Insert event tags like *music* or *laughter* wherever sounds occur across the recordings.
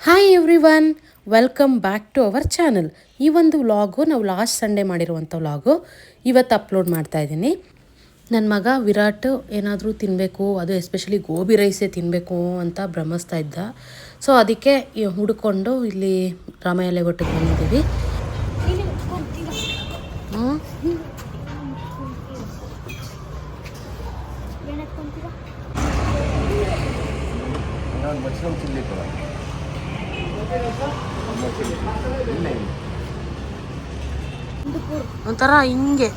Hi everyone welcome back to our channel ಈ ಒಂದು vlog ನಾವು ಲಾಸ್ಟ್ ಸಂಡೇ ಮಾಡಿರುವಂಥ ವ್ಲಾಗು ಇವತ್ತು ಅಪ್ಲೋಡ್ ಮಾಡ್ತಾ ಇದ್ದೀನಿ. ನನ್ನ ಮಗ ವಿರಾಟ್ ಏನಾದರೂ ತಿನ್ನಬೇಕು ಅದು ಎಸ್ಪೆಷಲಿ ಗೋಬಿ ರೈಸೇ ತಿನ್ನಬೇಕು ಅಂತ ಭ್ರಮಿಸ್ತಾ ಇದ್ದ. ಸೊ ಅದಕ್ಕೆ ಹುಡುಕೊಂಡು ಇಲ್ಲಿ ರಾಮಾಯಲೆ ಒಟ್ಟಿಗೆ ಬಂದಿದ್ದೀವಿ. ಹ್ಞೂ ನಾನು ಮಶ್ರೂಮ್ ಚಿಲ್ಲಿ ಕೊಡ ಒಂಥರ ಹಿಂಗೆ.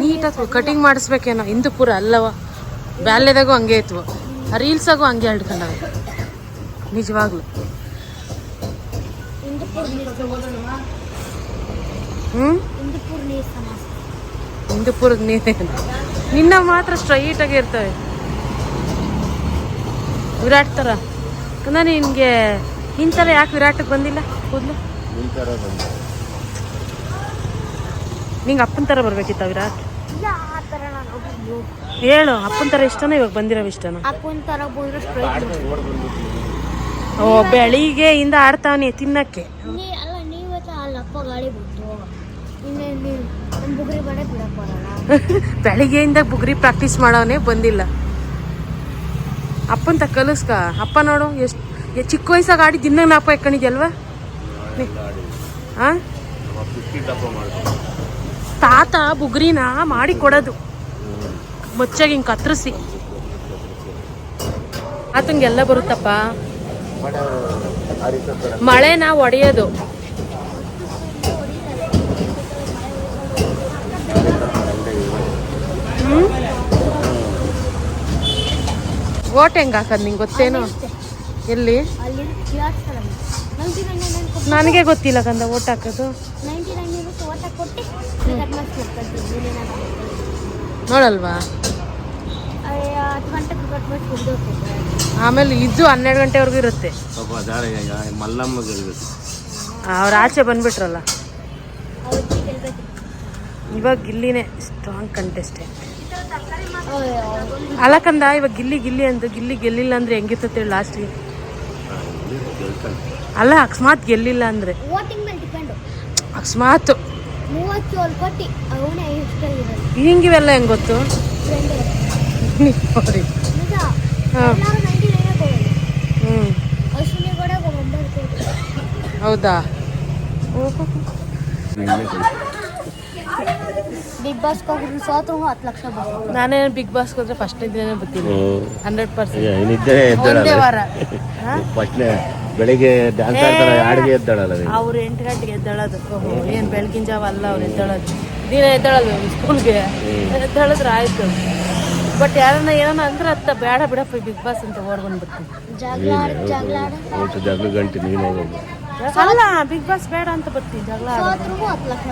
ನೀಟಾಗಿ ಕಟಿಂಗ್ ಮಾಡಿಸ್ಬೇಕೇನೋ. ಹಿಂದೂಪುರ ಅಲ್ಲವ. ಬ್ಯಾಲ್ಯದಾಗೂ ಹಂಗೆ ಇತ್ತು ರೀಲ್ಸಾಗೂ ಹಂಗೆ ಹಿಡ್ಕೊಂಡವ ನಿಜವಾಗ್ಲು. ಹ್ಞೂ ನಿನ್ನ ಮಾತ್ರ ಸ್ಟ್ರೈಟಾಗಿ ಇರ್ತವೆ. ವಿರಾಟ್ ಥರ ನಾನು ನಿನಗೆ ಇಂಥರ ಯಾಕೆ ವಿರಾಟಿಗೆ ಬಂದಿಲ್ಲ? ಕೂದಲು? ನಿಂಗೆ ಅಪ್ಪನ ಥರ ಬರ್ಬೇಕಿತ್ತ ವಿರಾಟ್? ಹೇಳು ಅಪ್ಪನ ಥರ ಇಷ್ಟನ ಇವಾಗ ಬಂದಿರೋ ಇಷ್ಟನ? ಅಪ್ಪನ ತರ ಬಂದ್ರೆ ಸ್ಟ್ರೈಟ್ ಓ ಬೆಳಿಗ್ಗೆ ಇಂದ ಆಡ್ತಾವನಿ ತಿನ್ನಕ್ಕೆ. *laughs* ಬೆಳಿಗ್ಗೆಯಿಂದ ಬುಗ್ರಿ ಪ್ರಾಕ್ಟೀಸ್ ಮಾಡೋನೆ ಬಂದಿಲ್ಲ. ಅಪ್ಪಂತ ಕಲಿಸ್ಕ. ಅಪ್ಪ ನೋಡು ಎಷ್ಟು ಚಿಕ್ಕ ವಯಸ್ಸಾಗ ಆಡಿ ದಿನ ನಾಪ ನಮ್ಮ ಬಿಸ್ಕಿಟ್ ತಾತ ಬುಗ್ರಿನ ಮಾಡಿ ಕೊಡೋದು. ಮೊಚ್ಚಾಗಿ ಹಿಂಗೆ ಕತ್ತರಿಸಿ ಆತಂಗೆಲ್ಲ ಬರುತ್ತಪ್ಪ. ಮಳೆನಾ ಒಡೆಯೋದು. ಹ್ಮ್? ಓಟ್ ಹೆಂಗ್ ಹಾಕದ್ ನಿಂಗೆ ಗೊತ್ತೇನು? ಎಲ್ಲಿ? ನನಗೆ ಗೊತ್ತಿಲ್ಲ ಕಂದ ಓಟ್ ಹಾಕೋದು. ನೋಡಲ್ವಾ? ಆಮೇಲೆ ಇದು ಹನ್ನೆರಡು ಗಂಟೆವರೆಗೂ ಇರುತ್ತೆ. ಪಾಪ ಮಲ್ಲಮ್ಮ ಗೆಲ್ಬೇಕು ಅವ್ರ ಆಚೆ ಬಂದ್ಬಿಟ್ರಲ್ಲ. ಇವಾಗ ಗಿಲ್ಲಿನೇ ಸ್ಟ್ರಾಂಗ್ ಕಂಟೆಸ್ಟೆ ಅಲ್ಲ ಕಂದ ಇವಾಗ ಗಿಲ್ಲಿ ಗಿಲ್ಲಿ ಅಂತ ಗಿಲ್ಲಿ ಗೆಲ್ಲಿಲ್ಲ ಅಂದ್ರೆ ಹೆಂಗಿರ್ತೇಳಿ ಲಾಸ್ಟ್ಗೆ ಅಲ್ಲ ಅಕಸ್ಮಾತ್ ಗೆಲ್ಲಿಲ್ಲ ಅಂದ್ರೆ? ವೋಟಿಂಗ್ ಮೇಲೆ ಡಿಪೆಂಡು ಅಕಸ್ಮಾತ್. ಮೂವತ್ತೇಳು ಕೊಟ್ಟು ಅವನೇ ಹಿಂಗಿವೆಲ್ಲ ಹೆಂಗ್ ಗೊತ್ತು? ಫ್ರೆಂಡ್ ನೋಡಿ. ನಿಜ ಹಾ. ಎಲ್ಲರೂ ನೈಂಟಿ ನೈನೇ ಹ್ಮ್. ಅಶ್ವಿನಿ ಕೂಡ ಒಂಬತ್ತು ಕೊಟ್ಟು ಹೌದಾ? ಓಹೋ. ಬಿಗ್ ಬಾಸ್ ಹೋಗಿದ್ರು ಸೋತು ಹತ್ತು ಲಕ್ಷ ಬರ್ತೀನಿ ನಾನೇ ಬಿಗ್ ಬಾಸ್ಗೆ ಹೋದ್ರೆ ಫಸ್ಟ್ ದಿನನೇ ಬರ್ತೀನಿ. ಹಂಡ್ರೆಡ್ ಪರ್ಸೆಂಟ್ ಏನಿದ್ದೇ ಒಂದೇ ವಾರ. *laughs* ಫಸ್ಟ್ನೇ ಬೆಳಿಗ್ಗೆ ಡ್ಯಾನ್ಸ್ ಆಡ್ತಾರೆ ಆಡಿಗೆ ಎದ್ದಾಳಲ್ಲ. ಅವ್ರು ಎಂಟು ಗಂಟೆಗೆ ಎದ್ದಾಳದು ಓಹೋ ಏನು ಬೆಳಗಿನ ಜಾವ ಅಲ್ಲ ಅವ್ರು ಎದ್ದೇಳೋದು ದಿನ ಎದ್ದಾಳದು ಸ್ಕೂಲ್ಗೆ ಎದ್ದೇಳಿದ್ರೆ ಆಯ್ತು. ಬಟ್ ಯಾರನ್ನ ಏನನ್ನ ಅಂದ್ರೆ ಅತ್ತ ಬೇಡ ಬಿಡಪ್ಪ ಬಿಗ್ ಬಾಸ್ ಅಂತ ಓಡ್ ಬಂದ್ಬಿಡ್ತೀನಿ ಜಗಳ ಆಡಿ ಜಗಳ ಜಗಳ ಗಂಟೆ ನೀನು ಹೋಗೋದು ಅಲ್ಲ ಬಿಗ್ ಬಾಸ್ ಬೇಡ ಅಂತ ಬರ್ತೀನಿ ಜಗಳ ಆಡೋದು. ಹತ್ತು ಲಕ್ಷ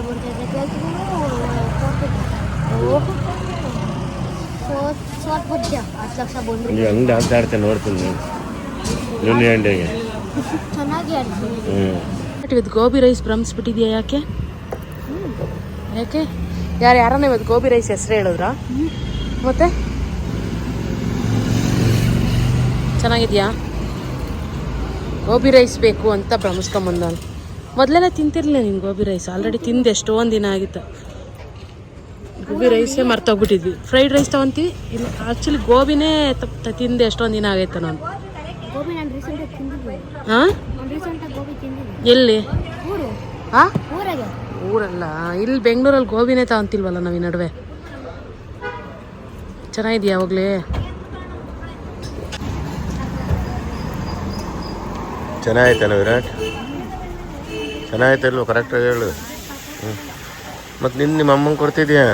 ಸೋತ್ ಹತ್ತು ಲಕ್ಷ ಬಂದ್ರು ನೀವು ಹಂಗೆ ಡ್ಯಾನ್ಸ್ ಆಡ್ತೇನೆ ನೋಡ್ತೀನಿ ನೀನು ಚೆನ್ನಾಗಿ ಹ್ಞೂ ಬಟ್ ಇವತ್ತು ಗೋಬಿ ರೈಸ್ ಭ್ರಮಿಸ್ಬಿಟ್ಟಿದ್ಯಾ ಯಾಕೆ? ಯಾಕೆ? ಯಾರು ಯಾರನ್ನ ಇವತ್ತು ಗೋಬಿ ರೈಸ್ ಹೆಸರು ಹೇಳಿದ್ರಾ? ಮತ್ತೆ? ಚೆನ್ನಾಗಿದ್ಯಾ? ಗೋಬಿ ರೈಸ್ ಬೇಕು ಅಂತ ಭ್ರಮಿಸ್ಕೊಂಬಂದ ಮೊದಲೆಲ್ಲ ತಿಂತಿರ್ಲಿಲ್ಲ ನೀನು ಗೋಬಿ ರೈಸ್. ಆಲ್ರೆಡಿ ತಿಂದು ಎಷ್ಟೊಂದು ದಿನ ಆಗಿತ್ತು. ಗೋಬಿ ರೈಸೇ ಮರ್ತೋಗ್ಬಿಟ್ಟಿದ್ವಿ. ಫ್ರೈಡ್ ರೈಸ್ ತೊಗೊಂತೀವಿ. ಇಲ್ಲಿ ಆ್ಯಕ್ಚುಲಿ ಗೋಬಿನೇ ತಿಂದು ಎಷ್ಟೊಂದು ದಿನ ಆಗೈತೆ ನಾನು. ಹಾಂ ಎಲ್ಲಿ? ಹಾಂ ಊರಾಗೆ ಊರಲ್ಲ. ಇಲ್ಲಿ ಬೆಂಗಳೂರಲ್ಲಿ ಗೋಬಿನೇ ತಗೊಂತಿಲ್ವಲ್ಲ ನಾವು ಈ ನಡುವೆ? ಚೆನ್ನಾಗಿದೆಯಾ ಯಾವಾಗಲೇ ಚೆನ್ನಾಯ್ತಾನ ವಿರಾಟ್? ಚೆನ್ನಾಗೈತಲ್ವ ಕರೆಕ್ಟಾಗಿ ಹೇಳು. ಹ್ಞೂ ಮತ್ತು ನಿನ್ನ ನಿಮ್ಮ ಅಮ್ಮಂಗೆ ಕೊಡ್ತಿದ್ಯಾ?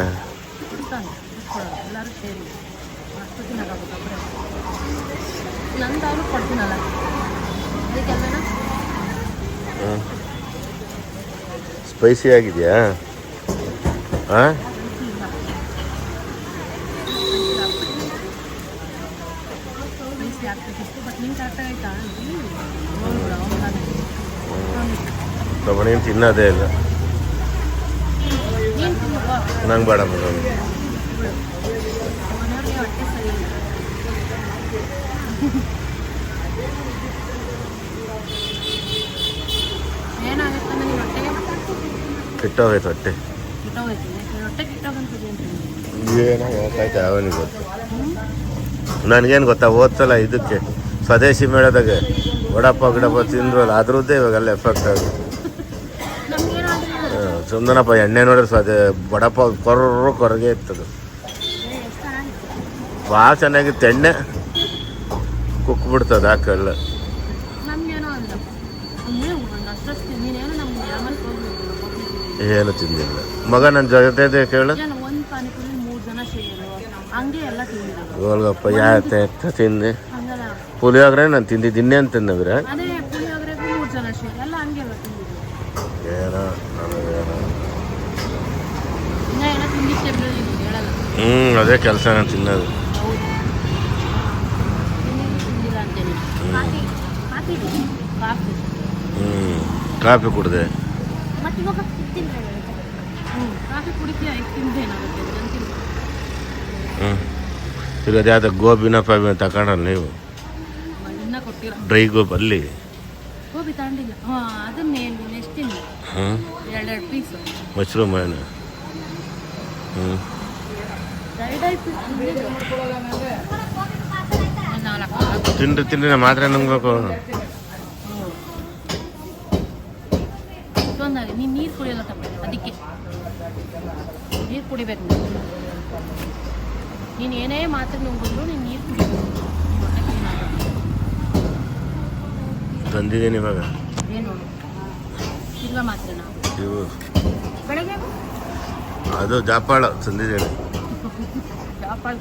ಸ್ಪೈಸಿ ಆಗಿದೆಯಾ? ಹಾಂ ಜಾಸ್ತಿ ತಿನ್ನೋದೇ ಇಲ್ಲ. ನಂಗೆ ಬೇಡ ಮೇಡಮ್ ಕಿಟ್ಟೋಗೈತೆ ಹೊಟ್ಟೆ. ಏನಾಗ ಗೊತ್ತಾಯ್ತು ಯಾವನಿಗೆ ಗೊತ್ತು. ನನಗೇನು ಗೊತ್ತಾ ಓದ್ತಲ್ಲ ಇದಕ್ಕೆ ಸ್ವದೇಶಿ ಮೇಳದಾಗ ವಡಪ್ಪ ಗಿಡಪ್ಪ ತಿಂದ್ರಲ್ಲ ಅದ್ರದ್ದೇ ಇವಾಗೆಲ್ಲ ಎಫೆಕ್ಟ್ ಆಗುತ್ತೆ ಸುಂದನಪ್ಪ ಸುಮ್ಮನಪ್ಪ ಎಣ್ಣೆ ನೋಡಿದ್ರೆ ಸ್ವದೇ ವಡಪ್ಪ ಕೊರ್ರ ಕೊರಗೆ ಇರ್ತದೆ. ಭಾಳ ಚೆನ್ನಾಗಿತ್ತು ಎಣ್ಣೆ ಕುಕ್ಬಿಡ್ತದೆ ಹಾಕಲ್ಲ ಏನು ತಿಂದಿಲ್ಲ. ಮಗ ನನ್ನ ಜೊತೆ ಕೇಳು ನಾನು ಒಂದು ಪಾನಿಪುರಿ ಮೂರು ಜನ ಸೇರಿದ್ರು ಹಂಗೆ ಎಲ್ಲ ತಿಂದಿರೋದು ಗೋಲ್ಗಪ್ಪ ಯಾತ ಎತ್ತ ತಿಂದೆ. ಪುಳಿಯೋಗರೆ ನಾನು ತಿಂದಿದ್ದು ಇನ್ನೇನು ತಿಂದಿರೋದು ಏನೋ ಹ್ಞೂ ಅದೇ ಕೆಲಸ ನಾನು ತಿನ್ನೋದು. ಹ್ಞೂ ಕಾಫಿ ಕುಡಿದೆ. ಕಾಫಿ ಕುಡಿತೀಯ? ತಿಂದೆ ತಿಂದು ಹ್ಞೂ ಈಗ ಅದ್ಯಾವುದೋ ಗೋಬಿನ ಪಾಬಿನ ತಗೊಂಡಲ್ಲ ನೀವು? ಇನ್ನೂ ಕೊಟ್ಟಿರೋ ಡ್ರೈ ಗೋಬಿ ಅಲ್ಲಿ ಗೋಬಿ ತಗೊಂಡಿಲ್ಲ. ಹಾಂ ಅದನ್ನೇ ತಿಂದು ಹ್ಞೂ ಎರಡೆರಡು ಪೀಸು ಮಶ್ರೂಮ್ ಏನು? ಹ್ಞೂ ತಿಂದು ನಾ ಮಾತ್ರ ನುಂಗ್ಬೇಕು. ಇಷ್ಟೊಂದಾಗಿ ನೀನು ನೀರು ಕುಡಿಯಲ್ಲ ತಪ್ಪ ಅದಕ್ಕೆ. ನೀರು ಕುಡಿಬೇಕು. ನೀನು ಏನೇ ಮಾತ್ರೆ ನುಂಗಿದ್ರು ನೀನು ನೀರು ಕುಡಿಬೇಕು ಹೊಟ್ಟೆ ಆಗುತ್ತೆ. ತಂದಿದ್ದೀನಿ ಇವಾಗ. ಏನು ಇವು. ಬೆಳಗ್ಗೆ ಅದು ಜಾಪಾಳ ತಂದಿದ್ದೇನೆ. ಜಾಪಾಳ.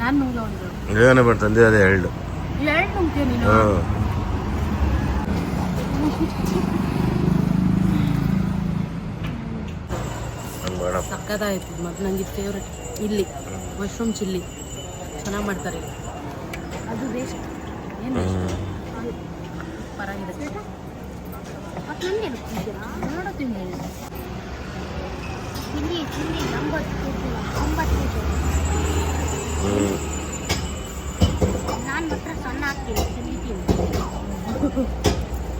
ನಾನು ನುಂಗ ಒಂದು ಏನೋ ತಂದಿರೋದೇ ಎರಡು. ಹೇಳಿ ನುಂಗ್ತೀಯ ನೀನು *laughs* ಹಂಗೆ ಬೇಡ ಸಕ್ಕದಾಯ್ತು ಮತ್ತು ನನಗೆ ಫೇವ್ರೆಟ್ ಇಲ್ಲಿ ಮಶ್ರೂಮ್ ಚಿಲ್ಲಿ ಚೆನ್ನಾಗಿ ಮಾಡ್ತಾರೆ. ಅದು ವೇಸ್ಟ್ ಏನು ಪರವಾಗಿರುತ್ತೆ ನೋಡೋ ತಿಂಡಿ. ತಿಂಡಿ ತಿಂಡಿ ಒಂಬತ್ತು ನಾನು ಮಾತ್ರ ಸಣ್ಣ ಹಾಕ್ತೀನಿ ತಿಂದಿದ್ದೀನಿ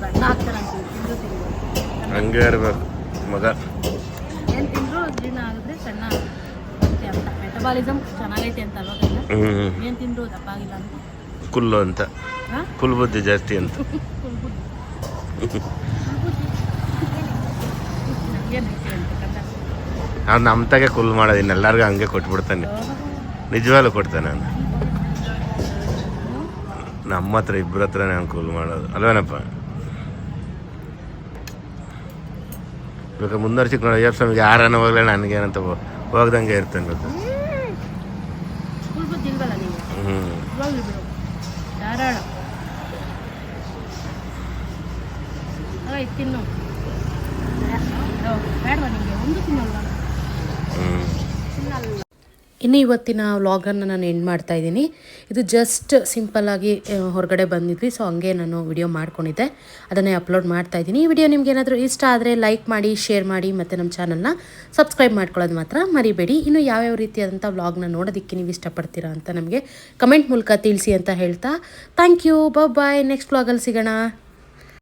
ಸಣ್ಣ ಆಗ್ತಾರಂತೀವಿ ತಿಂದು ತಿಂದು ಹಂಗೆ ಇರ್ಬೇಕು ಮಗ. ಮೆಟಬಾಲಿಸಮ್ ಚೆನ್ನಾಗೈತೆ ಅಂತ ಅಲ್ವಾ ಕೈಲ? ಹ್ಞೂ ಏನು ತಿಂದ್ರು ದಪ್ಪ ಆಗಿಲ್ಲ ಅಂತ? ಕುಲ್ಲು ಅಂತ. ಕುಲ್ ಬುದ್ಧಿ ಜಾಸ್ತಿ ಅಂತ. ಅವ್ನು ನಮ್ಮ ತಾಗೆ ಕುಲ್ ಮಾಡೋದಿನ್ನ ಎಲ್ಲರಿಗೂ ಹಂಗೆ ಕೊಟ್ಬಿಡ್ತಾನೆ. ನಿಜವಾಗ್ಲೂ ಕೊಡ್ತಾನೆ ನಾನು. ನಮ್ಮ ಹತ್ರ ಇಬ್ಬರ ಹತ್ರ ನಾನು ಕೂಲ್ ಮಾಡೋದು. ಅಲ್ವೇನಪ್ಪ? ಇವಾಗ ಮುಂದರ್ಸಿಕೊಂಡು ಅಯ್ಯಪ್ಪ ಸ್ವಾಮಿಗೆ ಯಾರನ್ನ ಹೋಗ್ಲೇ ನನಗೇನಂತ ಹೋಗ್ದಂಗೆ ಇರ್ತಾನೆ ಗೊತ್ತಾ ಸ್ಕೂಲ್ ಬುದ್ಧಿ ಇಲ್ವಲ್ಲ ನೀವು ಹ್ಞೂ ಇವಾಗಲೂ ಬಿಡು ಧಾರಾಳ. ಅಲ್ಲ ಇದು ತಿನ್ನು. ಬೇಡವಾ ನಿಮಗೆ ಒಂದು ತಿನ್ನಲ್ಲ ಇನ್ನು ಇವತ್ತಿನ ವ್ಲಾಗನ್ನು ನಾನು ಎಂಡ್ ಮಾಡ್ತಾ ಇದ್ದೀನಿ. ಇದು ಜಸ್ಟ್ ಸಿಂಪಲ್ಲಾಗಿ ಹೊರಗಡೆ ಬಂದಿದ್ವಿ ಸೊ ಹಂಗೆ ನಾನು ವಿಡಿಯೋ ಮಾಡ್ಕೊಂಡಿದ್ದೆ. ಅದನ್ನೇ ಅಪ್ಲೋಡ್ ಮಾಡ್ತಾ ಇದ್ದೀನಿ. ಈ ವಿಡಿಯೋ ನಿಮ್ಗೆ ಏನಾದರೂ ಇಷ್ಟ ಆದರೆ ಲೈಕ್ ಮಾಡಿ ಶೇರ್ ಮಾಡಿ, ಮತ್ತು ನಮ್ಮ ಚಾನಲ್ನ ಸಬ್ಸ್ಕ್ರೈಬ್ ಮಾಡ್ಕೊಳ್ಳೋದು ಮಾತ್ರ ಮರಿಬೇಡಿ. ಇನ್ನು ಯಾವ್ಯಾವ ರೀತಿಯಾದಂಥ ವ್ಲಾಗ್ನ ನೋಡೋದಕ್ಕೆ ನೀವು ಇಷ್ಟಪಡ್ತೀರಾ ಅಂತ ನಮಗೆ ಕಮೆಂಟ್ ಮೂಲಕ ತಿಳಿಸಿ ಅಂತ ಹೇಳ್ತಾ. ಥ್ಯಾಂಕ್ ಯು ಬಾಯ್ ನೆಕ್ಸ್ಟ್ ವ್ಲಾಗಲ್ಲಿ ಸಿಗೋಣ.